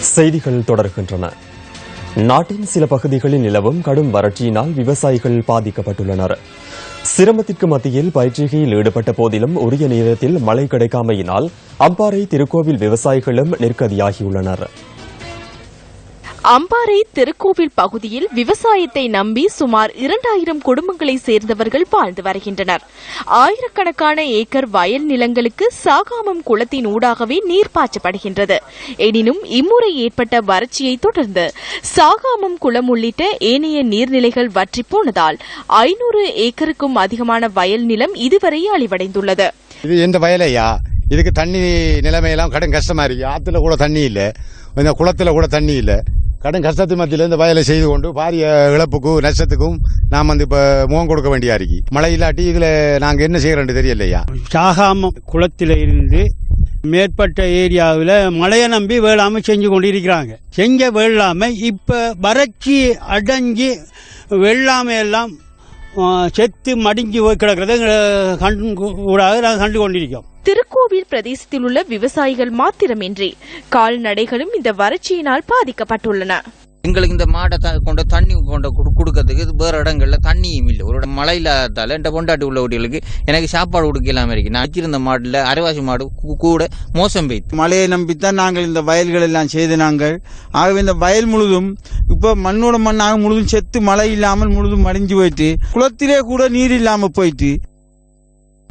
செய்திகள் தொடர்கின்றன. நாட்டின் சில பகுதிகளில் நிலவும் கடும் வறட்சியினால் விவசாயிகள் பாதிக்கப்பட்டுள்ளனர். சிரமத்திற்கு மத்தியில் பயிற்சிகையில் ஈடுபட்ட போதிலும் உரிய நேரத்தில் மழை கிடைக்காமையினால் அம்பாறை திருக்கோவில் விவசாயிகளும் நிற்கதியாகியுள்ளனர் அம்பாறை திருக்கோவில் பகுதியில் விவசாயத்தை நம்பி சுமார் இரண்டாயிரம் குடும்பங்களை சேர்ந்தவர்கள் வாழ்ந்து வருகின்றனர். ஆயிரக்கணக்கான ஏக்கர் வயல் நிலங்களுக்கு சாகாமம் குளத்தின் ஊடாகவே நீர் பாய்ச்சப்படுகின்றது. எனினும் இம்முறை ஏற்பட்ட வறட்சியை தொடர்ந்து சாகாமம் குளம் உள்ளிட்ட ஏனைய நீர்நிலைகள் வற்றி போனதால் ஐநூறு ஏக்கருக்கும் அதிகமான வயல் நிலம் இதுவரை அழிவடைந்துள்ளது. இது எந்த வயலையா? இதுக்கு தண்ணி நிலைமையெல்லாம் கடும் கஷ்டமா இருக்கு. ஆத்துல கூட தண்ணி இல்ல. இந்த குளத்துல கூட தண்ணி இல்லை. கடும் கஷ்டத்து மத்தியில் இந்த வயலை செய்து கொண்டு பாரிய இழப்புக்கும் நஷ்டத்துக்கும் நாம் வந்து இப்போ முகம் கொடுக்க வேண்டியா இருக்கு. மழை இல்லாட்டி இதில் நாங்கள் என்ன செய்யறோம் தெரியலையா? சாகாம குளத்தில் இருந்து மேற்பட்ட ஏரியாவில் மழையை நம்பி வேளாமை செஞ்சு கொண்டு இருக்கிறாங்க செஞ்ச வேளாமை இப்போ வறட்சி அடைஞ்சு வெள்ளாமை எல்லாம் செத்து மடிஞ்சு போய் கிடக்கிறத கண் கூடாக நாங்கள் கண்டு கொண்டிருக்கோம். திருக்கோவில் பிரதேசத்தில் உள்ள விவசாயிகள் மாத்திரமின்றி கால்நடைகளும் இந்த வறட்சியினால் பாதிக்கப்பட்டுள்ளன. எங்களுக்கு இந்த மாடை த கொண்ட தண்ணி கொண்ட குடு கொடுக்கறதுக்கு இது வேறு இடங்கள்ல தண்ணியும் இல்லை. ஒரு இடம் மழை இல்லாததால இந்த பொண்டாட்டி உள்ள வீடுகளுக்கு எனக்கு சாப்பாடு கொடுக்க இல்லாமல் இருக்கு. நான் வச்சிருந்த மாடுல அரைவாசி மாடு கூட மோசம் போயிட்டு மழையை நம்பித்தான் நாங்கள் இந்த வயல்கள் எல்லாம் செய்து நாங்கள். ஆகவே இந்த வயல் முழுதும் இப்போ மண்ணோட மண்ணாக முழுதும் செத்து மழை இல்லாமல் முழுதும் மடிஞ்சு போயிட்டு குளத்திலே கூட நீர் இல்லாமல் போயிட்டு